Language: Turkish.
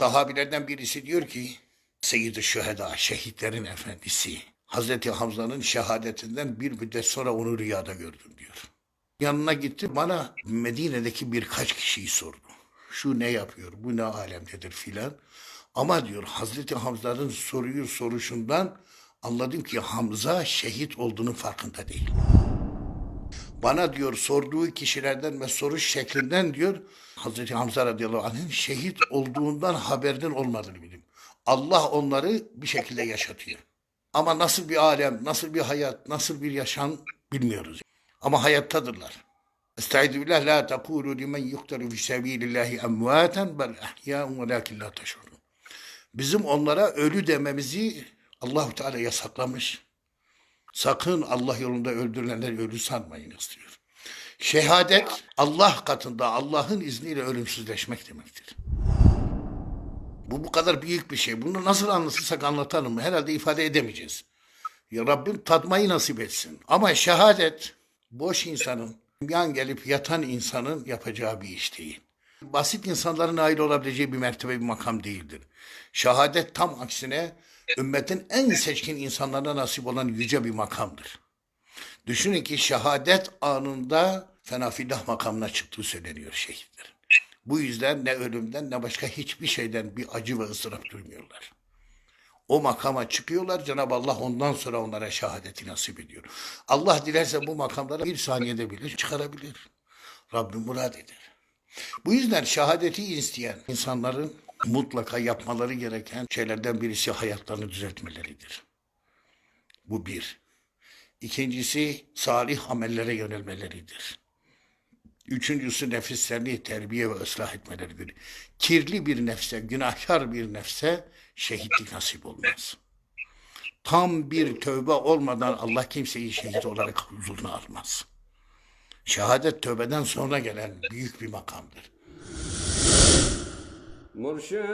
Sahabilerden birisi diyor ki Seyyid-i Şüheda, şehitlerin efendisi. Hazreti Hamza'nın şehadetinden bir müddet sonra onu rüyada gördüm diyor. Yanına gitti bana Medine'deki birkaç kişiyi sordu. Şu ne yapıyor, bu ne alemdedir filan. Ama diyor Hazreti Hamza'nın soruyu soruşundan anladım ki Hamza şehit olduğunun farkında değil. Bana diyor sorduğu kişilerden ve soruş şeklinden diyor Hazreti Hamza radıyallahu anh'ın şehit olduğundan haberden olmadığını bildim. Allah onları bir şekilde yaşatıyor. Ama nasıl bir alem, nasıl bir hayat, nasıl bir yaşam bilmiyoruz. Ama hayattadırlar. Estaizu billah la tekulu limen yuktaru fi sebilillahi emvaten bel ahya'un velakin la teşurun. Bizim onlara ölü dememizi Allahu Teala yasaklamış. Sakın Allah yolunda öldürülenleri ölü sanmayınız diyor. Şehadet Allah katında Allah'ın izniyle ölümsüzleşmek demektir. Bu bu kadar büyük bir şey. Bunu nasıl anlatırsak anlatalım. Herhalde ifade edemeyeceğiz. Ya Rabbim tadmayı nasip etsin. Ama şehadet boş insanın, yan gelip yatan insanın yapacağı bir iş değil. Basit insanların nail olabileceği bir mertebe bir makam değildir. Şehadet tam aksine ümmetin en seçkin insanlarına nasip olan yüce bir makamdır. Düşünün ki şehadet anında fenafillah makamına çıktığı söyleniyor şehitlerin. Bu yüzden ne ölümden ne başka hiçbir şeyden bir acı ve ıstırap duymuyorlar. O makama çıkıyorlar. Cenab-ı Allah ondan sonra onlara şehadeti nasip ediyor. Allah dilerse bu makamlara bir saniyede bile çıkarabilir. Rabbim murad eder. Bu yüzden şehadeti isteyen insanların mutlaka yapmaları gereken şeylerden birisi hayatlarını düzeltmeleridir. Bu bir. İkincisi salih amellere yönelmeleridir. Üçüncüsü nefislerini terbiye ve ıslah etmeleridir. Kirli bir nefse, günahkar bir nefse şehitlik nasip olmaz. Tam bir tövbe olmadan Allah kimseyi şehit olarak huzuruna almaz. Şehadet tövbeden sonra gelen büyük bir makamdır. Murşid